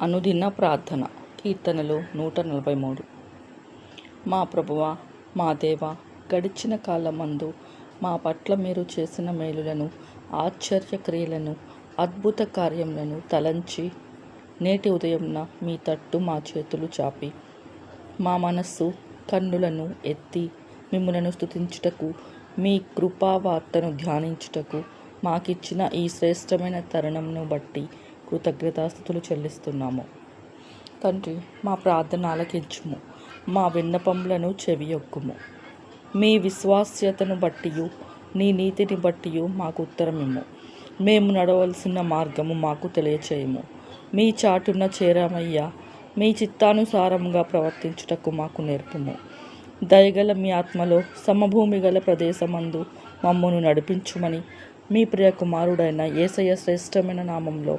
అనుదిన ప్రార్థన కీర్తనలు నూట నలభై మూడు. మా ప్రభువ మా దేవ గడిచిన కాలమందు మా పట్ల మీరు చేసిన మేలులను ఆశ్చర్య క్రియలను అద్భుత కార్యములను తలంచి నేటి ఉదయంన మీ తట్టు మా చేతులు చాపి మా మనస్సు కన్నులను ఎత్తి మిమ్మలను స్థుతించుటకు మీ కృపావార్తను ధ్యానించుటకు మాకిచ్చిన ఈ శ్రేష్టమైన తరుణంను బట్టి కృతజ్ఞతాస్థుతులు చెల్లిస్తున్నాము. తండ్రి మా ప్రార్థన ఆలకించుము మా విన్నపములను చెవియొక్కుము మీ విశ్వాస్యతను బట్టి నీ నీతిని బట్టియు మాకు ఉత్తరమిమ్ము. మేము నడవలసిన మార్గము మాకు తెలియచేయము. మీ చాటున చేరామయ్యా మీ చిత్తానుసారంగా ప్రవర్తించుటకు మాకు నేర్పుము. దయగల మీ ఆత్మలో సమభూమి గల ప్రదేశమందు మమ్మను నడిపించుమని మీ ప్రియ కుమారుడైన ఏసయ శ్రేష్టమైన నామంలో